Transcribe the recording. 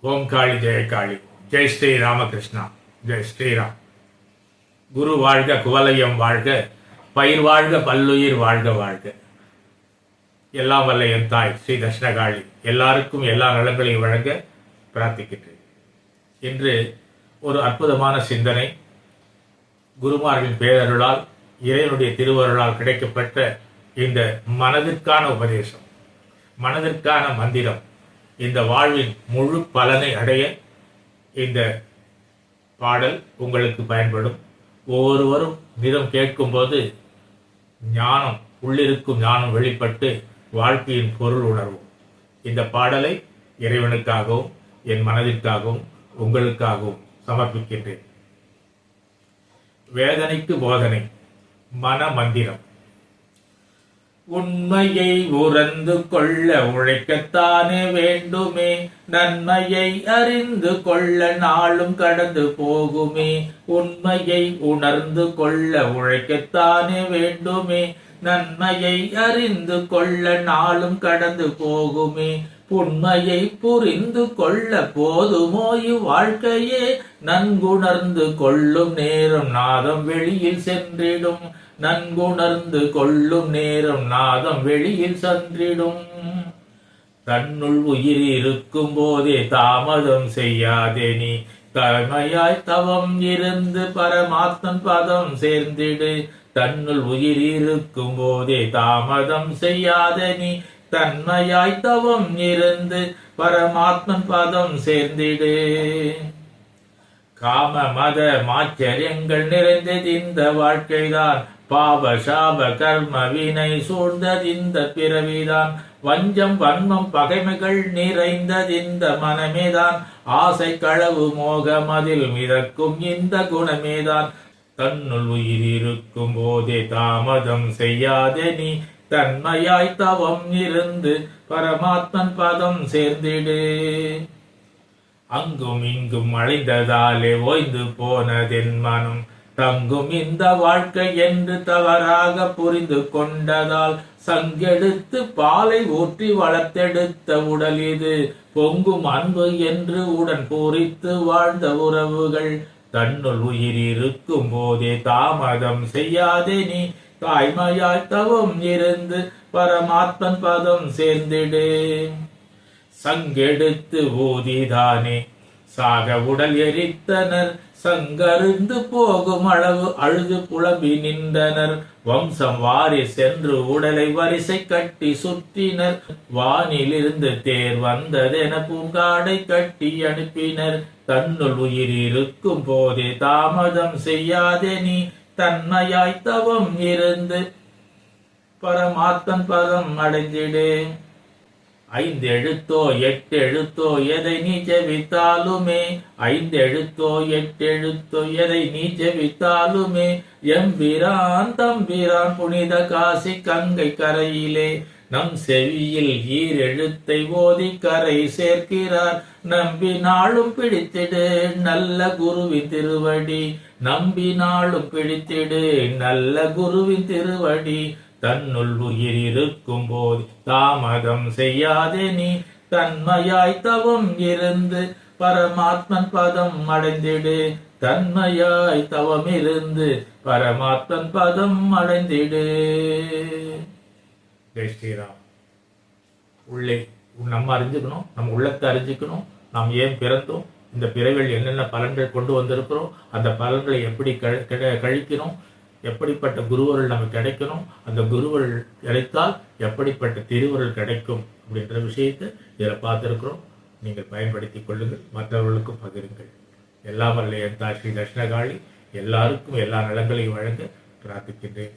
ஓம் காளி ஜெய காளி. ஜெய் ஸ்ரீ ராமகிருஷ்ணா. ஜெய் ஸ்ரீராம் குரு வாழ்க குவலயம் வாழ்க பயிர் வாழ்க பல்லுயிர் வாழ்க வாழ்க. எல்லாம் வல்ல என் தாய் ஸ்ரீ தட்சிணகாளி. எல்லாருக்கும் எல்லா நலங்களையும் வழங்க பிரார்த்திக்கின்றேன். இன்று ஒரு அற்புதமான சிந்தனை. குருமார்களின் பேரருளால் இறைவனுடைய திருவருளால் கிடைக்கப்பட்ட இந்த மனதிற்கான உபதேசம். மனதிற்கான மந்திரம். இந்த வாழ்வின் முழு பலனை அடைய இந்த பாடல் உங்களுக்கு பயன்படும். ஒவ்வொருவரும் நிதம் கேட்கும்போது ஞானம் உள்ளிருக்கும் ஞானம் வெளிப்பட்டு வாழ்க்கையின் பொருள் உணர்வும். இந்த பாடலை இறைவனுக்காகவும் என் மனதிற்காகவும் உங்களுக்காகவும் சமர்ப்பிக்கின்றேன். வேதனைக்கு போதனை மன மந்திரம் உண்மையை உறந்து கொள்ள உழைக்கத்தானே வேண்டுமே. நன்மையை அறிந்து கொள்ள நாளும் கடந்து போகுமே. உண்மையை உணர்ந்து கொள்ள உழைக்கத்தானே வேண்டுமே. நன்மையை அறிந்து கொள்ள நாளும் கடந்து போகுமே. உண்மையை புரிந்து கொள்ள போதுமோ இவ்வாழ்க்கையே? நன்குணர்ந்து கொள்ளும் நேரம் நாதம் வெளியில் சென்றிடும். நன்குணர்ந்து கொள்ளும் நேரம் நாதம் வெளியில் சென்றிடும். தன்னுள் உயிர் இருக்கும் போதே தாமதம் செய்யாதே நீ. தலைமையாய் தவம் இருந்து பரமாத்மன் பதம் சேர்ந்திடு. தன்னுள் உயிர் இருக்கும் போதே தாமதம் செய்யாத நீ. தன்மையாய் தவம் இருந்து பரமாத்மன் பதம் சேர்ந்திடு. காம மத மாச்சரியங்கள் நிறைந்தது இந்த வாழ்க்கைதான். பாவ சாப கர்ம வினை சூழ்ந்தது இந்த பிறவிதான். வஞ்சம் வன்மம் பகைமைகள் நிறைந்தது இந்த மனமேதான். ஆசை களவு மோகம் அதில் மிதக்கும் இந்த குணமேதான். தன்னுள் உயிர் இருக்கும் போதே தாமதம் செய்யாதே நீ தன்மையாய் தவம் இருந்து பரமாத்மன் பதம் சேர்ந்திடு. அங்கும் இங்கும் அழிந்ததாலே ஓய்ந்து போனதென் மனம். தங்கும் இந்த வாழ்க்கை என்று தவறாக புரிந்து கொண்டதால் சங்கெடுத்து பாலை ஊற்றி வளர்த்தெடுத்த உடல் இது. பொங்கும் அன்பு என்று உடன் பூரித்து வாழ்ந்த உறவுகள். தன்னுள் உயிர் இருக்கும் போதே தாமதம் செய்யாதே நீ தாய்மையாய் தவம் இருந்து பரமாத்மன் பதம் சேர்ந்திடு. சங்கெடுத்து ஊதிதானே. சாக உடல் எரித்தனர். சங்கருந்து போகும் அளவு அழுது புலம்பி நின்றனர். வம்சம் வாரி சென்று உடலை வரிசை கட்டி சுற்றினர். வானிலிருந்து தேர் வந்ததென பூங்காடை கட்டி அனுப்பினர். தன்னுள் உயிர் இருக்கும் போதே தாமதம் செய்யாதே நீ. தன்மையாய் தவம் இருந்து பரமாத்தன் பதம் அடைந்திடு. ஐந்து எழுத்தோ எட்டு எழுத்தோ எதை நீ ஜெபித்தாலுமே ஐந்து எழுத்தோ எட்டு எழுத்தோ எதை நீ ஜெபித்தாலுமே எம்பிரான் தம்பிரான் புனித காசி கங்கை கரையிலே நம் செவியில் ஈர் எழுத்தை ஓதி கரை சேர்க்கிறார். நம்பி நாளும் பிடித்திடு நல்ல குருவி திருவடி. நம்பினாலும் பிடித்திடு நல்ல குருவின் திருவடி. தன்னுள் உயிர் இருக்கும் போது தாமதம் செய்யாதே நீ. தன்மையாய் தவம் இருந்து பரமாத்மன் பதம் அடைந்திடு. தன்மையாய் தவம் இருந்து பரமாத்மன் பதம் அடைந்திடு. ஜெய் ஸ்ரீராம். உள்ளே நம்ம அறிஞ்சுக்கணும் நம்ம உள்ளத்தை அறிஞ்சுக்கணும். நாம் ஏன் பிறந்தோம்? இந்த பிறவில் என்னென்ன பலன்கள் கொண்டு வந்திருக்கிறோம் அந்த பலன்களை எப்படி கழிக்கணும் எப்படிப்பட்ட குருவர்கள் நமக்கு கிடைக்கணும் அந்த குருவர்கள் கிடைத்தால் எப்படிப்பட்ட திருவருள் கிடைக்கும் அப்படின்ற விஷயத்தை இதில் பார்த்துருக்குறோம். நீங்கள் பயன்படுத்தி கொள்ளுங்கள் மற்றவர்களுக்கும் பகிருங்கள். எல்லாம் வரல என் ஸ்ரீ தட்சிணகாளி எல்லாருக்கும் எல்லா நலங்களையும் வழங்க பிரார்த்திக்கின்றேன்.